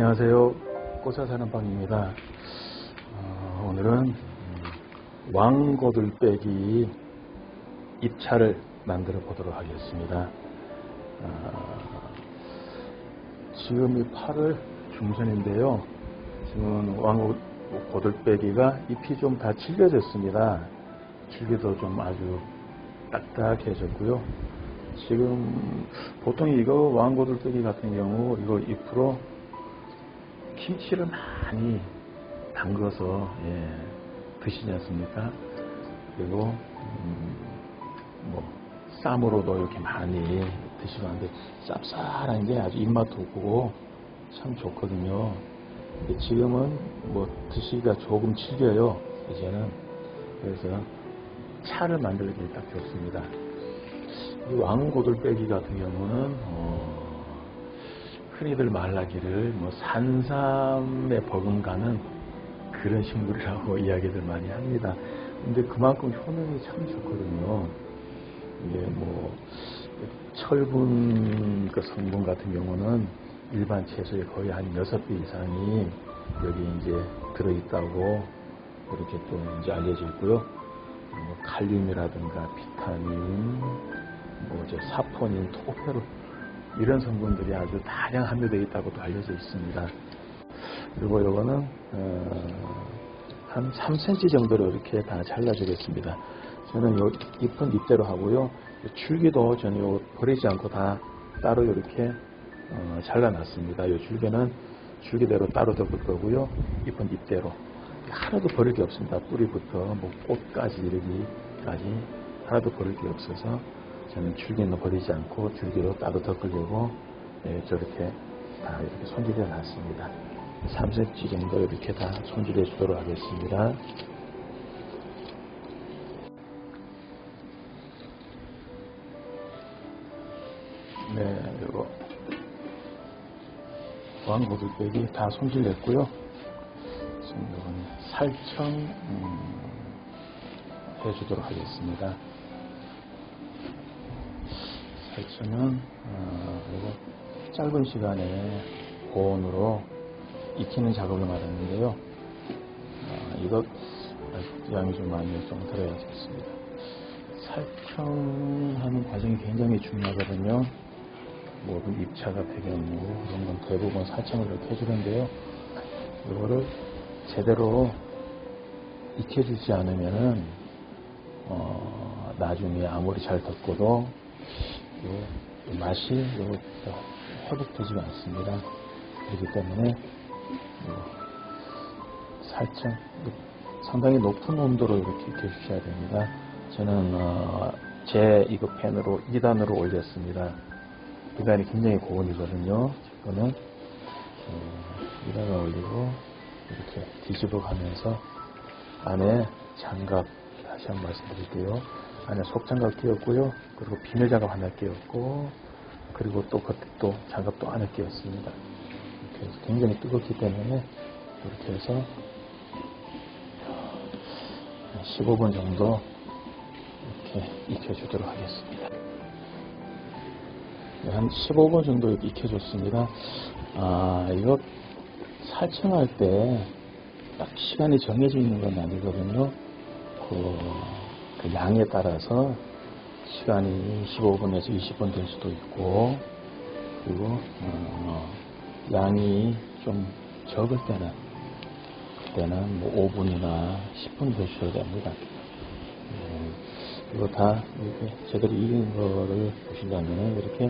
안녕하세요. 꽃사 사는 방입니다. 어, 오늘은 음, 왕고들빼기 입차를 만들어 보도록 하겠습니다. 어, 지금 이 8월 중순인데요. 지금 왕고들빼기가 잎이 좀 다 질겨졌습니다. 질겨도 좀 아주 딱딱해졌고요. 지금 보통 이거 왕고들빼기 같은 경우 이거 잎으로 김치를 많이 담궈서 예, 드시지 않습니까? 그리고 음, 뭐 쌈으로도 이렇게 많이 드시고 하는데 쌉쌀한 게 아주 입맛 돋고 참 좋거든요. 지금은 뭐 드시기가 조금 질겨요. 이제는 그래서 차를 만들기 딱 좋습니다. 이 왕고들빼기 같은 경우는 어, 흔히들 말하기를 뭐 산삼에 버금가는 그런 식물이라고 이야기들 많이 합니다. 근데 그만큼 효능이 참 좋거든요. 이게 뭐 철분 그 성분 같은 경우는 일반 채소의 거의 한 6배 이상이 여기 이제 들어있다고 그렇게 또 이제 알려져 있고요. 뭐 칼륨이라든가 비타민, 뭐저 사포닌, 토페로 이런 성분들이 아주 다량 함유되어 있다고도 알려져 있습니다. 그리고 이거는 어, 한 3cm 정도로 이렇게 다 잘라주겠습니다. 저는 요 잎은 잎대로 하고요. 줄기도 저는 요 버리지 않고 다 따로 이렇게 어, 잘라놨습니다. 요 줄기는 줄기대로 따로 덮을 거고요. 잎은 잎대로 하나도 버릴 게 없습니다. 뿌리부터 뭐 꽃까지 이르기까지 하나도 버릴 게 없어서 저는 줄기는 버리지 않고 줄기로 따로 덮으려고 예, 저렇게 다 이렇게 손질해 놨습니다. 3cm 정도 이렇게 다 손질해 주도록 하겠습니다. 네, 이거 왕고들빼기 다 손질했고요. 지금 이건 살청 음, 해주도록 하겠습니다. 살충은 어, 짧은 시간에 고온으로 익히는 작업을 말하는데요. 어, 이것 양이 좀 많이 좀 들어야겠습니다. 살충하는 과정이 굉장히 중요하거든요. 모든 입차가 배경이고 이런 건 대부분 살충을 이렇게 해주는데요. 이거를 제대로 익혀주지 않으면은 어, 나중에 아무리 잘 덮고도 맛이 요, 회복되지가 않습니다. 그렇기 때문에 살짝 상당히 높은 온도로 이렇게 익혀주셔야 됩니다. 저는 어, 제 이거 팬으로 2단으로 올렸습니다. 2단이 굉장히 고온이거든요. 이거는 어, 2단을 올리고 이렇게 뒤집어 가면서 안에 장갑 다시 한번 말씀드릴게요. 안에 속장갑 끼웠고요. 그리고 비닐 장갑 하나 끼웠고 그리고 또 겉에 또 장갑도 안에 끼웠습니다. 이렇게 해서 굉장히 뜨겁기 때문에 이렇게 해서 15분 정도 이렇게 익혀주도록 하겠습니다. 네, 한 15분 정도 익혀줬습니다. 아, 이거 살청할 때 딱 시간이 정해져 있는 건 아니거든요. 그, 그 양에 따라서 시간이 15분에서 20분 될 수도 있고, 그리고, 어, 양이 좀 적을 때는, 그때는 뭐 5분이나 10분 되셔야 됩니다. 음, 이거 다 이렇게 제대로 익은 거를 보신다면 이렇게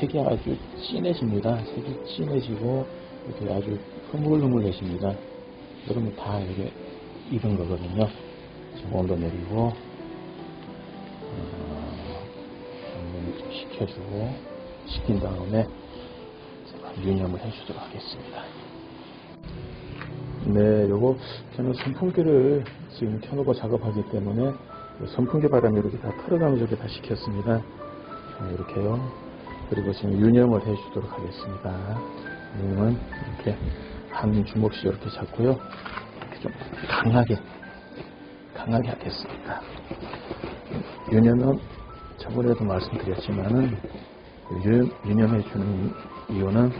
색이 아주 진해집니다. 색이 진해지고 이렇게 아주 흐물흐물해집니다. 그러면 다 이게 익은 거거든요. 온도 내리고 어, 좀 식혀주고 식힌 다음에 유념을 해주도록 하겠습니다. 네, 요거 저는 선풍기를 지금 켜놓고 작업하기 때문에 선풍기 바람이 이렇게 다 털어가면서 이렇게 다 식혔습니다. 이렇게요. 그리고 지금 유념을 해주도록 하겠습니다. 유념은 이렇게 한 주먹씩 이렇게 잡고요. 이렇게 좀 강하게, 강하게 하겠습니다. 유념은 저번에도 말씀드렸지만은 유념해 주는 이유는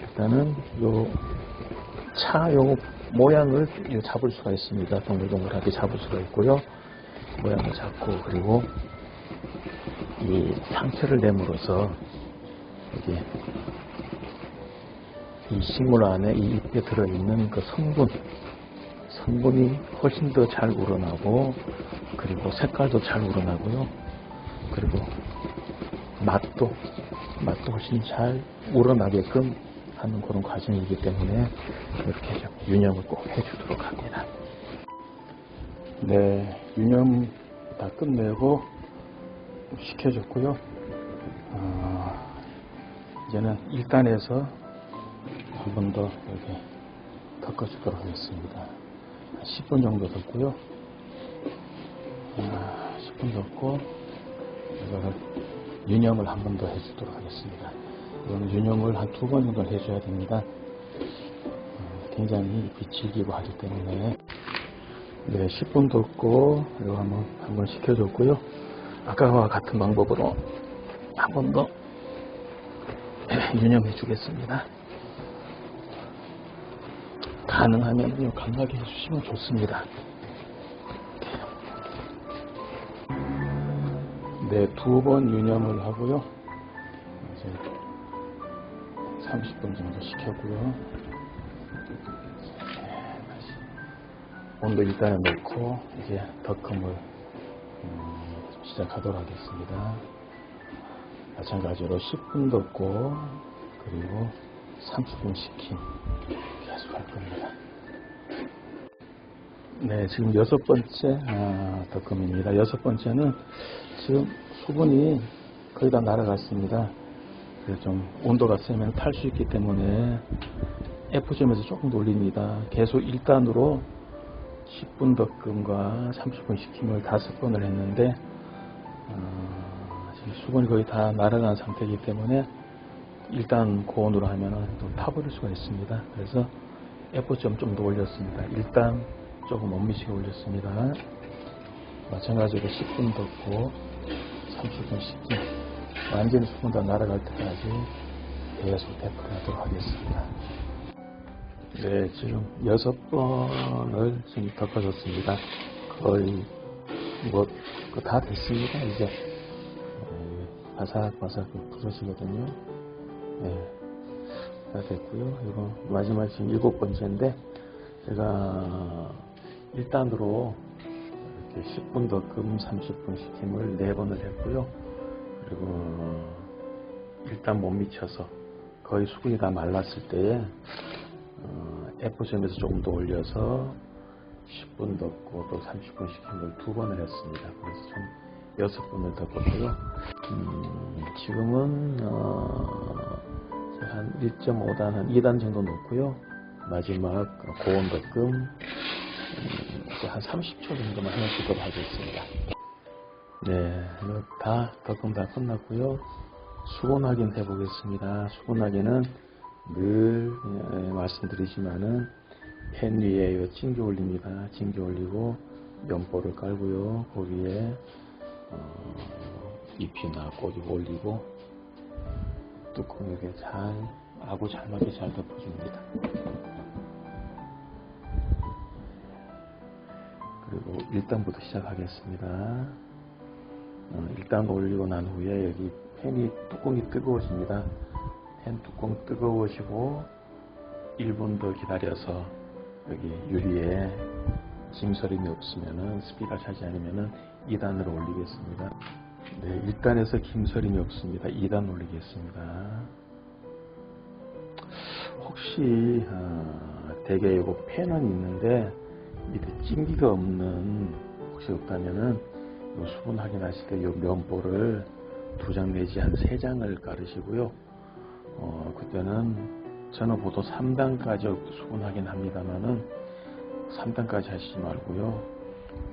일단은 요차요 모양을 요 잡을 수가 있습니다. 동글동글하게 잡을 수가 있고요. 모양을 잡고 그리고 이 상처를 내므로써 이게 이 식물 안에 이 잎에 들어있는 그 성분 성분이 훨씬 더 잘 우러나고 그리고 색깔도 잘 우러나고요. 그리고 맛도 맛도 훨씬 잘 우러나게끔 하는 그런 과정이기 때문에 이렇게 좀 유념을 꼭 해주도록 합니다. 네, 유념 다 끝내고 시켜줬고요. 어, 이제는 1단에서 한 번 더 이렇게 덮어주도록 하겠습니다. 한 10분 정도 덮고요. 아, 10분 덮고 이거를 유념을 한 번 더 해주도록 하겠습니다. 이거는 유념을 한 두 번 정도 해줘야 됩니다. 어, 굉장히 비질기고 하기 때문에 네, 10분 덮고 이거 한번 한번 식혀줬고요. 아까와 같은 방법으로 한 번더 유념해 주겠습니다. 가능하면 강하게 해주시면 좋습니다. 네, 두 번 유념을 하고요. 이제 30분 정도 식혀고요. 네, 온도 일단에 놓고 이제 덕금을 음, 시작하도록 하겠습니다. 마찬가지로 10분 덮고 그리고 30분 식 힘 계속 할 겁니다. 네, 지금 여섯 번째 아, 덕금입니다. 여섯 번째는 지금 수분이 거의 다 날아갔습니다. 그래서 좀 온도가 세면 탈 수 있기 때문에 F점에서 조금 돌립니다. 계속 1단으로 10분 덕금과 30분 식힘을 다섯 번을 했는데 어, 수분이 거의 다 날아간 상태이기 때문에 일단 고온으로 하면은 또 타버릴 수가 있습니다. 그래서 F점 좀더 올렸습니다. 일단 조금 엄미시게 올렸습니다. 마찬가지로 10분 덮고 30분 식기 완전히 수분 다 날아갈 때까지 계속 데프를 하도록 하겠습니다. 네, 지금 여섯 번을 지금 덮어줬습니다. 거의 뭐 다 됐습니다. 이제 네, 바삭바삭 부서지거든요. 네, 다 됐고요. 이거 마지막 지금 일곱 번째인데 제가 1단으로 이렇게 10분 덕금 30분 식힘을 4번을 했고요. 그리고 일단 못 미쳐서 거의 수분이 다 말랐을 때에 어, F점에서 조금 더 올려서 10분 덮고 또 30분 식힘을 두 번을 했습니다. 그래서 총 6분을 덮었고요. 음, 지금은 어, 한 1.5단, 한 2단 정도 놓고요. 마지막 고온 덕금 음, 한 30초 정도만 해주도록 하겠습니다. 네, 다 덕금 다 끝났고요. 수분 확인 해보겠습니다. 수분 확인은 늘 예, 말씀드리지만은 팬 위에 요 찡겨 올립니다. 찡겨 올리고 면보를 깔고요. 그 위에 어, 잎이나 꽃이 올리고 뚜껑 이렇게 잘 아구 잘 맞게 잘 덮어줍니다. 그리고 1단부터 시작하겠습니다. 어, 1단 올리고 난 후에 여기 팬이 뚜껑이 뜨거워집니다. 팬 뚜껑 뜨거워지고 1분 더 기다려서 여기 유리에 짐서림이 없으면은 스피가 차지 않으면은 2단으로 올리겠습니다. 네, 1단에서 김서림이 없습니다. 2단 올리겠습니다. 혹시 어, 대개 이거 팬은 있는데 밑에 찜기가 없는 혹시 없다면은 요 수분 확인하실 때 요 면보를 두 장 내지 한 세 장을 깔으시고요. 어, 그때는 저는 보통 3단까지 수분 확인합니다만은 3단까지 하시지 말고요.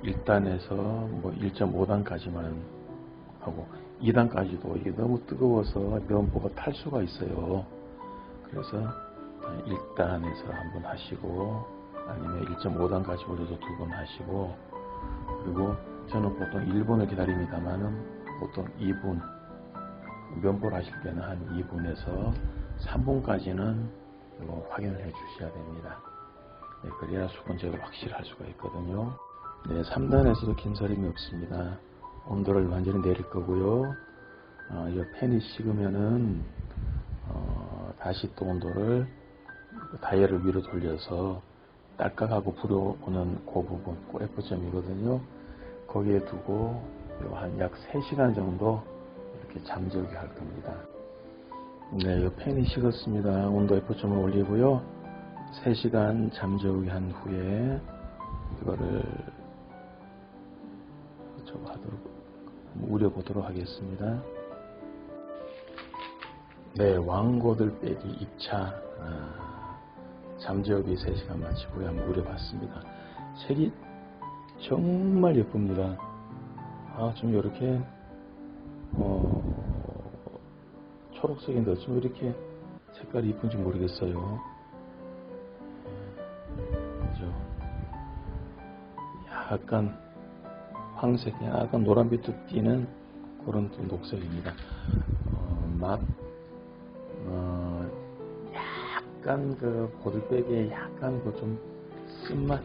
1단에서 뭐 1.5단까지만 하고 2단까지도 이게 너무 뜨거워서 면보가 탈 수가 있어요. 그래서 1단에서 한 번 하시고 아니면 1.5단까지 올려서 두 번 하시고 그리고 저는 보통 1분을 기다립니다만은 보통 2분 면보를 하실 때는 한 2분에서 3분까지는 이거 확인을 해 주셔야 됩니다. 네, 그래야 수분제가 확실히 할 수가 있거든요. 네, 3단에서도 긴 서림이 없습니다. 온도를 완전히 내릴 거고요. 어, 이 팬이 식으면은 어, 다시 또 온도를 다이얼을 위로 돌려서 딸깍하고 불어오는 그 부분, 그 F점이거든요. 거기에 두고 한 약 3시간 정도 이렇게 잠재우게 할 겁니다. 네, 이 팬이 식었습니다. 온도 F점을 올리고요. 3시간 잠재우게 한 후에 이거를 우려보도록 하겠습니다. 네, 왕고들 빼기 입차 아, 잠재우기 3시간 마치고요. 한번 우려봤습니다. 색이 정말 예쁩니다. 아, 좀 이렇게 어, 초록색인데 좀 이렇게 색깔이 이쁜지 모르겠어요. 약간 황색, 약간 노란빛도 띠는 그런 또 녹색입니다. 어, 맛, 어, 약간 그 고들빼기에 약간 그 좀 쓴맛,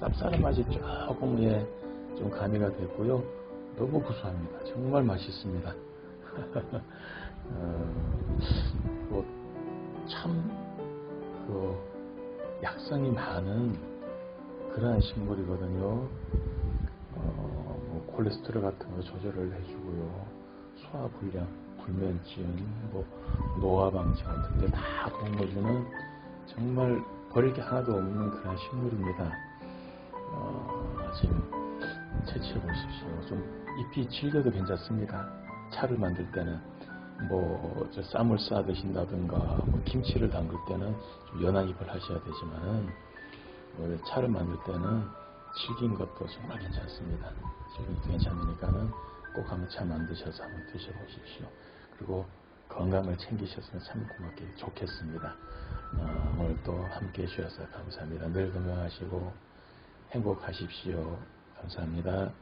쌉싸름 맛이 조금 예, 좀 가미가 되고요. 너무 구수합니다. 정말 맛있습니다. 어, 뭐, 참, 그, 약성이 많은 그러한 식물이거든요. 콜레스테롤 같은 거 조절을 해주고요. 소화 불량, 불면증, 뭐 노화 방지 같은 데 다 도움을 주는 정말 버릴 게 하나도 없는 그런 식물입니다. 어, 지금 채취해 보십시오. 좀 잎이 질겨도 괜찮습니다. 차를 만들 때는 뭐저 쌈을 싸 드신다든가 뭐 김치를 담글 때는 좀 연한 잎을 하셔야 되지만은 뭐 차를 만들 때는 질긴 것도 정말 괜찮습니다. 질긴 괜찮으니까는 꼭 한번 차 만드셔서 한번 드셔보십시오. 그리고 건강을 챙기셨으면 참 고맙게 좋겠습니다. 어, 오늘 또 함께 해주셔서 감사합니다. 늘 건강하시고 행복하십시오. 감사합니다.